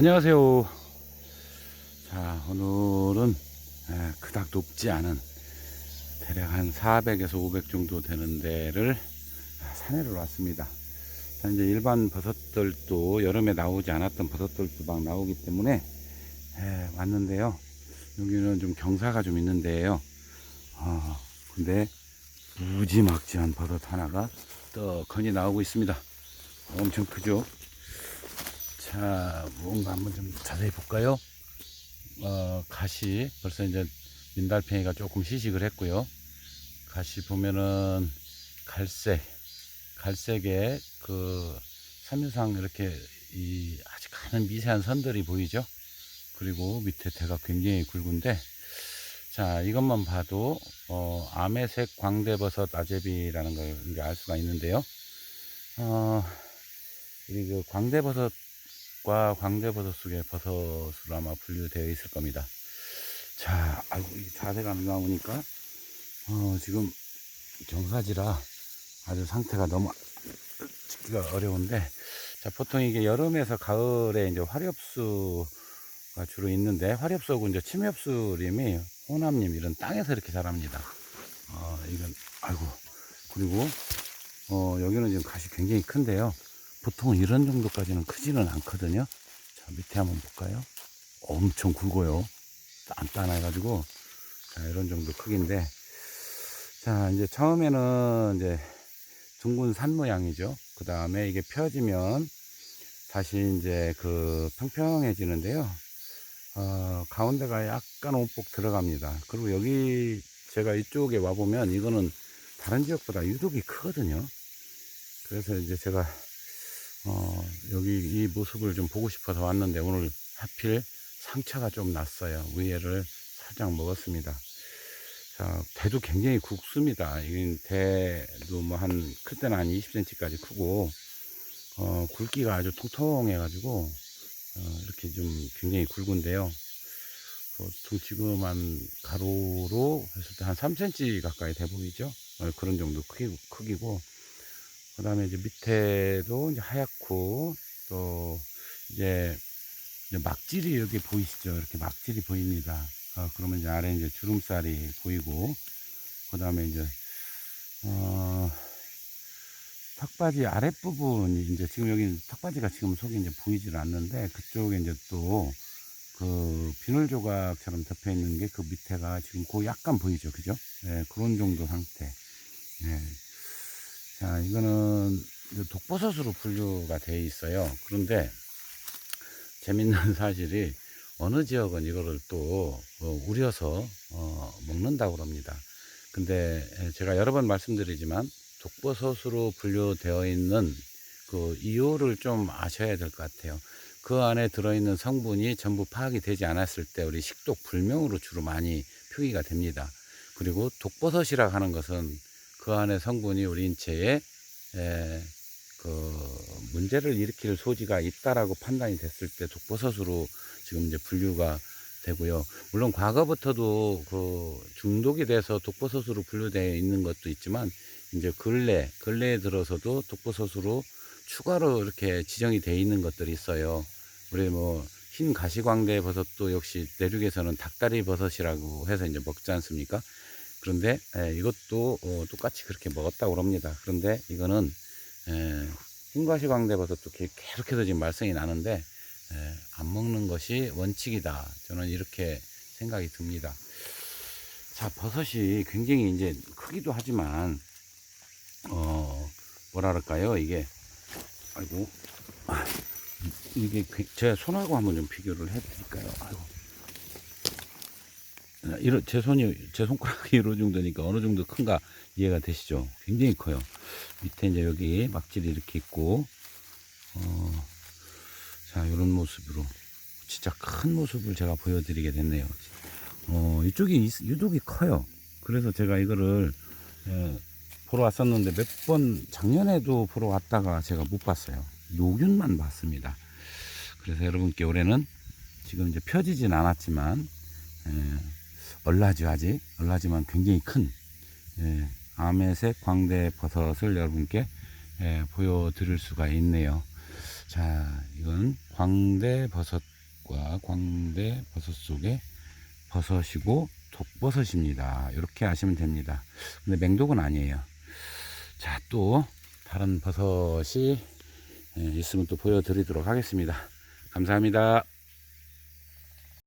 안녕하세요. 자, 오늘은 에, 그닥 높지 않은 대략 한 400에서 500 정도 되는 데를 아, 산에를 왔습니다. 자, 이제 일반 버섯들도 여름에 나오지 않았던 버섯들도 막 나오기 때문에 에, 왔는데요. 여기는 좀 경사가 좀 있는데요. 아, 근데 무지막지한 버섯 하나가 떡하니 나오고 있습니다. 엄청 크죠? 자, 뭔가 한번 좀 자세히 볼까요? 어, 가시, 벌써 이제 민달팽이가 조금 시식을 했고요. 가시 보면은 갈색, 갈색에 그 삼유상 이렇게 이 아주 가는 미세한 선들이 보이죠? 그리고 밑에 대가 굉장히 굵은데, 자, 이것만 봐도, 어, 아메색 광대버섯 아제비라는 걸 알 수가 있는데요. 어, 우리 그 광대버섯 과 광대버섯 속의 버섯으로 아마 분류되어 있을 겁니다. 자, 아이고, 이 자세가 안 나오니까, 어, 지금 경사지라 아주 상태가 너무 찍기가 어려운데, 자, 보통 이게 여름에서 가을에 이제 화렵수가 주로 있는데, 화렵수하고 이제 침엽수림이 호남님 이런 땅에서 이렇게 자랍니다. 어, 이건, 아이고, 그리고, 어, 여기는 지금 가시 굉장히 큰데요. 보통 이런 정도까지는 크지는 않거든요. 자, 밑에 한번 볼까요? 엄청 굵어요. 단단해가지고, 자, 이런 정도 크기인데, 자, 이제 처음에는 이제 둥근 산 모양이죠. 그 다음에 이게 펴지면 다시 이제 그 평평해지는데요. 어, 가운데가 약간 오복 들어갑니다. 그리고 여기 제가 이쪽에 와보면 이거는 다른 지역보다 유독이 크거든요. 그래서 이제 제가 어, 여기 이 모습을 좀 보고 싶어서 왔는데 오늘 하필 상처가 좀 났어요. 위에를 살짝 먹었습니다. 자, 대도 굉장히 굵습니다. 이건 대도 뭐 한, 클 때는 한 20cm까지 크고, 어, 굵기가 아주 통통해가지고, 어, 이렇게 좀 굉장히 굵은데요. 보통 지금 한 가로로 했을 때 한 3cm 가까이 돼 보이죠? 어, 그런 정도 크기, 크기고, 그 다음에 이제 밑에도 이제 하얗고, 또, 이제, 막질이 여기 보이시죠? 이렇게 막질이 보입니다. 어, 그러면 이제 아래 이제 주름살이 보이고, 그 다음에 이제, 어, 턱바지 아랫부분이 이제 지금 여기 턱바지가 지금 속에 이제 보이질 않는데, 그쪽에 이제 또, 그 비늘 조각처럼 덮여 있는 게 그 밑에가 지금 그 약간 보이죠, 그죠? 예, 그런 정도 상태. 예. 자, 이거는 이제 독버섯으로 분류가 되어 있어요. 그런데 재밌는 사실이 어느 지역은 이거를 또 어, 우려서 어, 먹는다고 합니다. 근데 제가 여러 번 말씀드리지만 독버섯으로 분류되어 있는 그 이유를 좀 아셔야 될 것 같아요. 그 안에 들어있는 성분이 전부 파악이 되지 않았을 때 우리 식독 불명으로 주로 많이 표기가 됩니다. 그리고 독버섯이라 하는 것은 그 안에 성분이 우리 인체에 에, 그 문제를 일으킬 소지가 있다라고 판단이 됐을 때 독버섯으로 지금 이제 분류가 되고요. 물론 과거부터도 그 중독이 돼서 독버섯으로 분류되어 있는 것도 있지만 이제 근래 근래에 들어서도 독버섯으로 추가로 이렇게 지정이 되어 있는 것들이 있어요. 우리 뭐 흰 가시광대 버섯도 역시 내륙에서는 닭다리 버섯이라고 해서 이제 먹지 않습니까? 그런데 에, 이것도 어, 똑같이 그렇게 먹었다고 합니다. 그런데 이거는 버섯도 게- 계속해서 지금 말썽이 나는데 에, 안 먹는 것이 원칙이다. 저는 이렇게 생각이 듭니다. 자, 버섯이 굉장히 이제 크기도 하지만 어 뭐라 그럴까요? 이게 아이고 아, 이게 그- 제 손하고 한번 좀 비교를 해드릴까요? 아이고 아, 이런 제 손이 제 손가락이 이런 정도니까 어느 정도 큰가 이해가 되시죠? 굉장히 커요. 밑에 이제 여기 막질이 이렇게 있고 어, 자 이런 모습으로 진짜 큰 모습을 제가 보여드리게 됐네요. 어, 이쪽이 있- 유독이 커요. 그래서 제가 이거를 예, 보러 왔었는데 몇 번 작년에도 보러 왔다가 제가 못 봤어요. 노균만 봤습니다. 그래서 여러분께 올해는 지금 이제 펴지진 않았지만 예, 얼라지 아직 얼라지만 굉장히 큰 예, 아메색 광대 버섯을 여러분께 예, 보여드릴 수가 있네요. 자, 이건 광대 버섯 자, 광대 버섯 속에 버섯이고 독버섯입니다. 이렇게 아시면 됩니다. 근데 맹독은 아니에요. 자, 또 다른 버섯이 예, 있으면 또 보여드리도록 하겠습니다. 감사합니다.